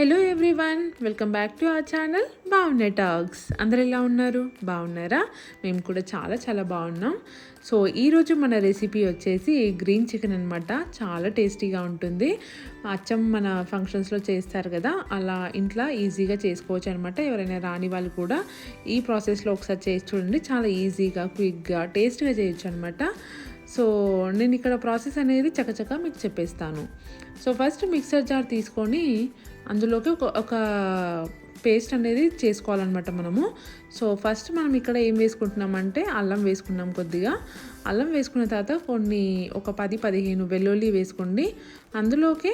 Hello everyone welcome back to our channel బాగున్నాయి టాక్స్ అందరు ఎలా ఉన్నారు? బాగున్నారా? మేము కూడా చాలా చాలా బాగున్నాం. సో ఈరోజు మన రెసిపీ వచ్చేసి గ్రీన్ చికెన్ అనమాట చాలా టేస్టీగా ఉంటుంది. అచ్చం మన ఫంక్షన్స్లో చేస్తారు కదా అలా ఇంట్లో ఈజీగా చేసుకోవచ్చు అనమాట ఎవరైనా రాని వాళ్ళు కూడా ఈ ప్రాసెస్లో ఒకసారి చేసి చూడండి. చాలా ఈజీగా క్విక్గా టేస్ట్గా చేయొచ్చు అనమాట సో నేను ఇక్కడ ప్రాసెస్ అనేది చకచక మీకు చెప్పేస్తాను. సో ఫస్ట్ మిక్సర్ జార్ తీసుకొని అందులోకి ఒక ఒక పేస్ట్ అనేది చేసుకోవాలన్నమాట మనము. సో ఫస్ట్ మనం ఇక్కడ ఏం వేసుకుంటున్నామంటే అల్లం వేసుకున్నాం కొద్దిగా. అల్లం వేసుకున్న తర్వాత కొన్ని ఒక పది పదిహేను వెల్లుల్లి వేసుకోండి. అందులోకి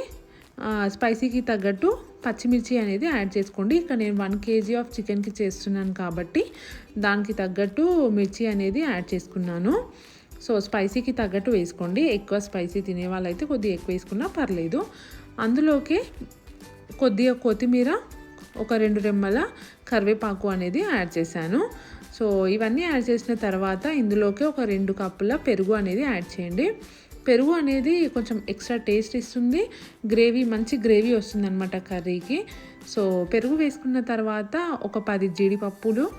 స్పైసీకి తగ్గట్టు పచ్చిమిర్చి అనేది యాడ్ చేసుకోండి. ఇక్కడ నేను వన్ కేజీ ఆఫ్ చికెన్కి చేస్తున్నాను కాబట్టి దానికి తగ్గట్టు మిర్చి అనేది యాడ్ చేసుకున్నాను. సో స్పైసీకి తగ్గట్టు వేసుకోండి. ఎక్కువ స్పైసీ తినే వాళ్ళైతే కొద్దిగా ఎక్కువ వేసుకున్నా పర్లేదు. అందులోకి కొద్దిగా కొత్తిమీర ఒక రెండు రెమ్మల కరివేపాకు అనేది యాడ్ చేశాను. సో ఇవన్నీ యాడ్ చేసిన తర్వాత ఇందులోకి ఒక రెండు కప్పుల పెరుగు అనేది యాడ్ చేయండి. పెరుగు అనేది కొంచెం ఎక్స్ట్రా టేస్ట్ ఇస్తుంది. గ్రేవీ మంచి గ్రేవీ వస్తుంది అనమాట కర్రీకి. సో పెరుగు వేసుకున్న తర్వాత ఒక పది జీడిపప్పులు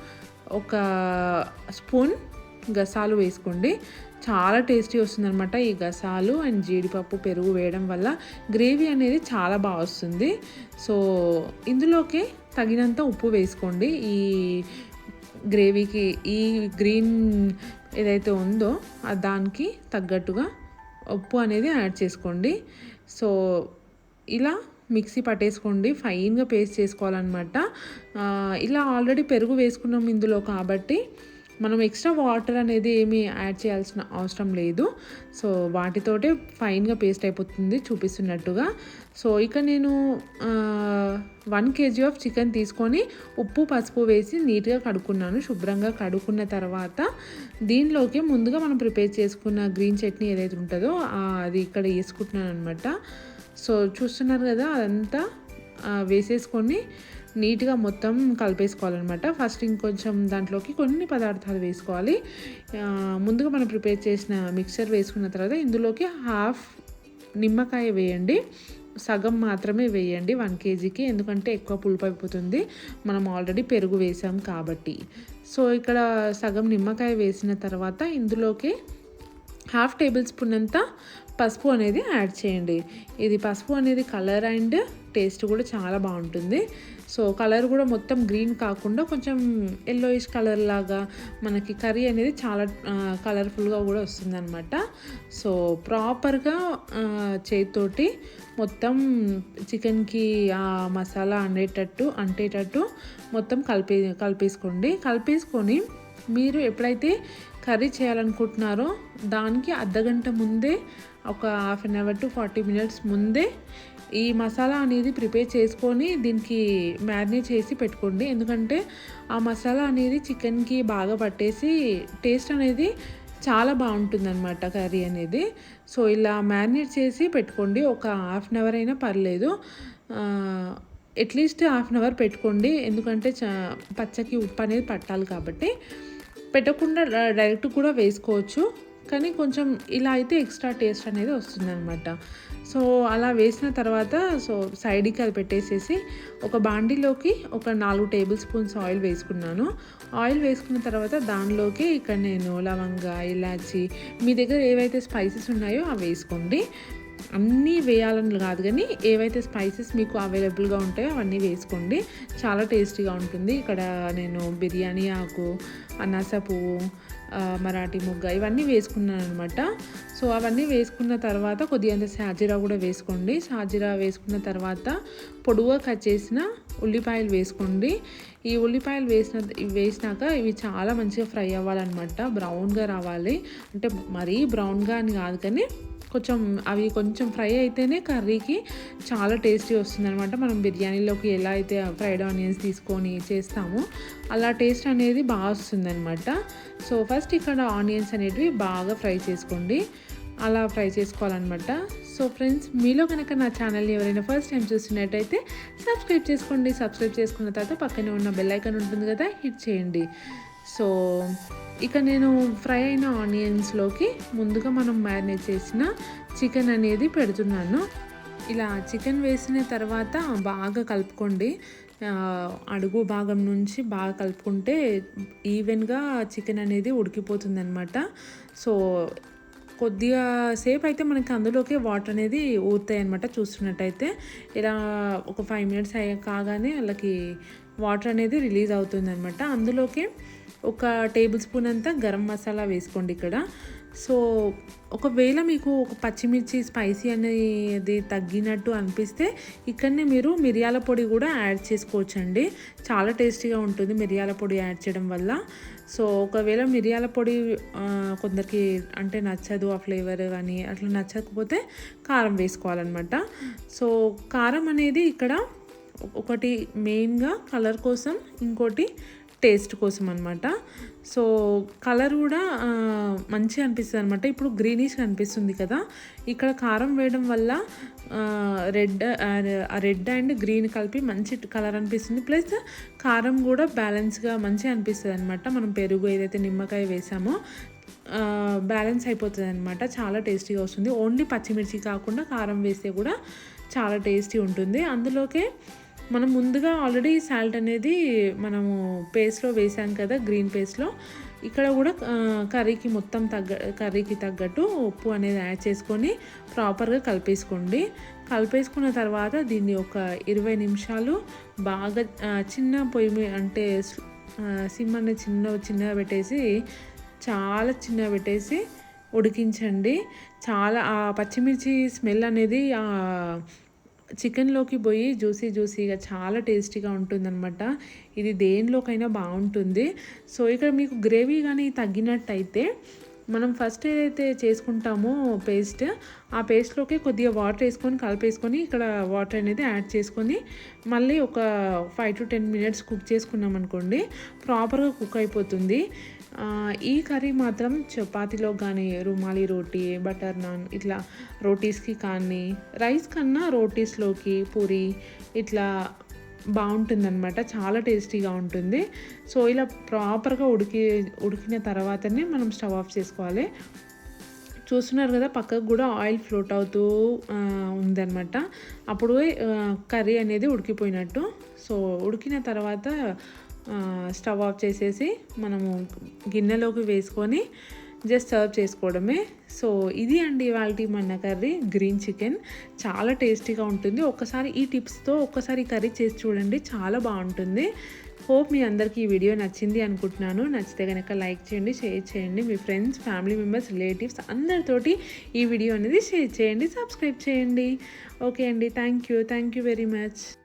ఒక స్పూన్ గసాలు వేసుకోండి. చాలా టేస్టీ వస్తుందనమాట ఈ గసాలు అండ్ జీడిపప్పు పెరుగు వేయడం వల్ల. గ్రేవీ అనేది చాలా బాగా వస్తుంది. సో ఇందులోకి తగినంత ఉప్పు వేసుకోండి. ఈ గ్రేవీకి ఈ గ్రీన్ ఏదైతే ఉందో దానికి తగ్గట్టుగా ఉప్పు అనేది యాడ్ చేసుకోండి. సో ఇలా మిక్సీ పట్టేసుకోండి. ఫైన్గా పేస్ట్ చేసుకోవాలన్నమాట. ఇలా ఆల్రెడీ పెరుగు వేసుకున్నాం ఇందులో కాబట్టి మనం ఎక్స్ట్రా వాటర్ అనేది ఏమీ యాడ్ చేయాల్సిన అవసరం లేదు. సో వాటితోటే ఫైన్గా పేస్ట్ అయిపోతుంది చూపిస్తున్నట్టుగా. సో ఇక నేను వన్ కేజీ ఆఫ్ చికెన్ తీసుకొని ఉప్పు పసుపు వేసి నీట్గా కడుక్కున్నాను శుభ్రంగా కడుక్కున్న తర్వాత దీనిలోకి ముందుగా మనం ప్రిపేర్ చేసుకున్న గ్రీన్ చట్నీ ఏదైతే ఉంటుందో అది ఇక్కడ వేసుకుంటున్నాను అనమాట సో చూస్తున్నారు కదా అదంతా వేసేసుకొని నీట్గా మొత్తం కలిపేసుకోవాలన్నమాట. ఫస్ట్ ఇంకొంచెం దాంట్లోకి కొన్ని పదార్థాలు వేసుకోవాలి. ముందుగా మనం ప్రిపేర్ చేసిన మిక్చర్ వేసుకున్న తర్వాత ఇందులోకి హాఫ్ నిమ్మకాయ వేయండి. సగం మాత్రమే వేయండి వన్ కేజీకి ఎందుకంటే ఎక్కువ పులుపు అయిపోతుంది. మనం ఆల్రెడీ పెరుగు వేసాం కాబట్టి. సో ఇక్కడ సగం నిమ్మకాయ వేసిన తర్వాత ఇందులోకి హాఫ్ టేబుల్ స్పూన్ అంత పసుపు అనేది యాడ్ చేయండి. ఇది పసుపు అనేది కలర్ అండ్ టేస్ట్ కూడా చాలా బాగుంటుంది. సో కలర్ కూడా మొత్తం గ్రీన్ కాకుండా కొంచెం ఎల్లోయిష్ కలర్ లాగా మనకి కర్రీ అనేది చాలా కలర్ఫుల్గా కూడా వస్తుందన్నమాట. సో ప్రాపర్గా చేతితోటి మొత్తం చికెన్కి ఆ మసాలా అండేటట్టు అంటేటట్టు మొత్తం కలిపే కలిపేసుకోండి. కలిపేసుకొని మీరు ఎప్పుడైతే కర్రీ చేయాలనుకుంటున్నారో దానికి అర్ధగంట ముందే ఒక half an hour to forty minutes ముందే ఈ మసాలా అనేది ప్రిపేర్ చేసుకొని దీనికి మ్యారినేట్ చేసి పెట్టుకోండి. ఎందుకంటే ఆ మసాలా అనేది చికెన్కి బాగా పట్టేసి టేస్ట్ అనేది చాలా బాగుంటుంది అనమాట కర్రీ అనేది. సో ఇలా మ్యారినేట్ చేసి పెట్టుకోండి. ఒక హాఫ్ అన్ అవర్ అయినా పర్లేదు. అట్లీస్ట్ హాఫ్ అన్ అవర్ పెట్టుకోండి. ఎందుకంటే పచ్చకి ఉప్పు అనేది పట్టాలి కాబట్టి. పెట్టకుండా డైరెక్ట్ కూడా వేసుకోవచ్చు. కానీ కొంచెం ఇలా అయితే ఎక్స్ట్రా టేస్ట్ అనేది వస్తుందన్నమాట. సో అలా వేసిన తర్వాత సో సైడ్కి అది పెట్టేసేసి ఒక బాండీలోకి ఒక నాలుగు టేబుల్ స్పూన్స్ ఆయిల్ వేసుకున్నాను. ఆయిల్ వేసుకున్న తర్వాత దానిలోకి ఇక్కడ నేను లవంగ ఇలాచి మీ దగ్గర ఏవైతే స్పైసెస్ ఉన్నాయో అవి వేసుకోండి. అన్నీ వేయాలని కాదు కానీ ఏవైతే స్పైసెస్ మీకు అవైలబుల్గా ఉంటాయో అవన్నీ వేసుకోండి. చాలా టేస్టీగా ఉంటుంది. ఇక్కడ నేను బిర్యానీ ఆకు అనాస పువ్వు మరాఠీ ముగ్గ ఇవన్నీ వేసుకున్నాను అనమాట సో అవన్నీ వేసుకున్న తర్వాత కొద్దిగా సాజీరా కూడా వేసుకోండి. సాజీరా వేసుకున్న తర్వాత పొడుగా కట్ చేసిన ఉల్లిపాయలు వేసుకోండి. ఈ ఉల్లిపాయలు వేసిన వేసినాక ఇవి చాలా మంచిగా ఫ్రై అవ్వాలన్నమాట. బ్రౌన్గా రావాలి. అంటే మరీ బ్రౌన్గా అని కాదు కానీ కొంచెం అవి కొంచెం ఫ్రై అయితేనే కర్రీకి చాలా టేస్టీ వస్తుంది అనమాట మనం బిర్యానీలోకి ఎలా అయితే ఫ్రైడ్ ఆనియన్స్ తీసుకొని చేస్తామో అలా టేస్ట్ అనేది బాగా వస్తుంది అనమాట సో ఫస్ట్ ఇక్కడ ఆనియన్స్ అనేటివి బాగా ఫ్రై చేసుకోండి. అలా ఫ్రై చేసుకోవాలన్నమాట. సో ఫ్రెండ్స్ మీలో కనుక నా ఛానల్ని ఎవరైనా ఫస్ట్ టైం చూస్తున్నట్టయితే సబ్స్క్రైబ్ చేసుకోండి. సబ్స్క్రైబ్ చేసుకున్న తర్వాత పక్కనే ఉన్న బెల్ ఐకాన్ ఉంటుంది కదా హిట్ చేయండి. సో ఇక నేను ఫ్రై అయిన ఆనియన్స్లోకి ముందుగా మనం మ్యారినేట్ చేసిన చికెన్ అనేది పెడుతున్నాను. ఇలా చికెన్ వేసిన తర్వాత బాగా కలుపుకోండి. అడుగు భాగం నుంచి బాగా కలుపుకుంటే ఈవెన్గా చికెన్ అనేది ఉడికిపోతుంది అనమాట సో కొద్దిగా సేపు అయితే మనకి అందులోకి వాటర్ అనేది ఊరుతాయి అనమాట చూస్తున్నట్టయితే. ఇలా ఒక ఫైవ్ మినిట్స్ అయ్యా కాగానే వాళ్ళకి వాటర్ అనేది రిలీజ్ అవుతుంది అనమాట అందులోకి ఒక టేబుల్ స్పూన్ అంతా గరం మసాలా వేసుకోండి ఇక్కడ. సో ఒకవేళ మీకు ఒక పచ్చిమిర్చి స్పైసీ అనేది తగ్గినట్టు అనిపిస్తే ఇక్కడనే మీరు మిరియాల పొడి కూడా యాడ్ చేసుకోవచ్చండి. చాలా టేస్టీగా ఉంటుంది మిరియాల పొడి యాడ్ చేయడం వల్ల. సో ఒకవేళ మిరియాల పొడి కొందరికి అంటే నచ్చదు ఆ ఫ్లేవర్ కానీ అట్లా నచ్చకపోతే కారం వేసుకోవాలన్నమాట. సో కారం అనేది ఇక్కడ ఒకటి మెయిన్గా కలర్ కోసం ఇంకోటి టేస్ట్ కోసం అనమాట సో కలర్ కూడా మంచిగా అనిపిస్తుంది అనమాట ఇప్పుడు గ్రీనిష్ అనిపిస్తుంది కదా. ఇక్కడ కారం వేయడం వల్ల రెడ్ రెడ్ అండ్ గ్రీన్ కలిపి మంచి కలర్ అనిపిస్తుంది. ప్లస్ కారం కూడా బ్యాలెన్స్గా మంచిగా అనిపిస్తుంది అనమాట మనం పెరుగు ఏదైతే నిమ్మకాయ వేసామో బ్యాలెన్స్ అయిపోతుంది అనమాట చాలా టేస్టీగా వస్తుంది. ఓన్లీ పచ్చిమిర్చి కాకుండా కారం వేస్తే కూడా చాలా టేస్టీ ఉంటుంది. అందులోకే మనం ముందుగా ఆల్రెడీ సాల్ట్ అనేది మనము పేస్ట్లో వేసాం కదా గ్రీన్ పేస్ట్లో ఇక్కడ కూడా కర్రీకి మొత్తం తగ్గ కర్రీకి తగ్గట్టు ఉప్పు అనేది యాడ్ చేసుకొని ప్రాపర్గా కలిపేసుకోండి. కలిపేసుకున్న తర్వాత దీన్ని ఒక ఇరవై నిమిషాలు బాగా చిన్న పొయ్యి అంటే సిమ్ అనేది చిన్న చిన్నగా పెట్టేసి చాలా చిన్నగా పెట్టేసి ఉడికించండి. చాలా ఆ పచ్చిమిర్చి స్మెల్ అనేది ఆ చికెన్లోకి పోయి జ్యూసీ జ్యూసీగా చాలా టేస్టీగా ఉంటుందన్నమాట. ఇది దేనిలోకైనా బాగుంటుంది. సో ఇక్కడ మీకు గ్రేవీ కానీ తగ్గినట్టయితే మనం ఫస్ట్ ఏదైతే చేసుకుంటామో పేస్ట్ ఆ పేస్ట్లోకి కొద్దిగా వాటర్ వేసుకొని కలిపేసుకొని ఇక్కడ వాటర్ అనేది యాడ్ చేసుకొని మళ్ళీ ఒక five to ten minutes cook చేసుకున్నాం అనుకోండి ప్రాపర్గా కుక్ అయిపోతుంది. ఈ కర్రీ మాత్రం చపాతీలో కానీ రుమాలి రోటీ బటర్ నాన్ ఇట్లా రోటీస్కి కానీ రైస్ కన్నా రోటీస్లోకి పూరి ఇట్లా బాగుంటుందన్నమాట. చాలా టేస్టీగా ఉంటుంది. సో ఇలా ప్రాపర్గా ఉడికి ఉడికిన తర్వాతనే మనం స్టవ్ ఆఫ్ చేసుకోవాలి. చూస్తున్నారు కదా పక్కకు కూడా ఆయిల్ ఫ్లోట్ అవుతూ ఉందన్నమాట. అప్పుడు కర్రీ అనేది ఉడికిపోయినట్టు. సో ఉడికిన తర్వాత స్టవ్ ఆఫ్ చేసేసి మనము గిన్నెలోకి వేసుకొని జస్ట్ సర్వ్ చేసుకోవడమే. సో ఇది అండి ఇవాళ మన కర్రీ గ్రీన్ చికెన్. చాలా టేస్టీగా ఉంటుంది. ఒక్కసారి ఈ టిప్స్తో ఒక్కసారి కర్రీ చేసి చూడండి. చాలా బాగుంటుంది. హోప్ మీ అందరికీ ఈ వీడియో నచ్చింది అనుకుంటున్నాను. నచ్చితే కనుక లైక్ చేయండి షేర్ చేయండి. మీ ఫ్రెండ్స్ ఫ్యామిలీ మెంబర్స్ రిలేటివ్స్ అందరితోటి ఈ వీడియో అనేది షేర్ చేయండి సబ్స్క్రైబ్ చేయండి. ఓకే అండి. Thank you. Thank you very much.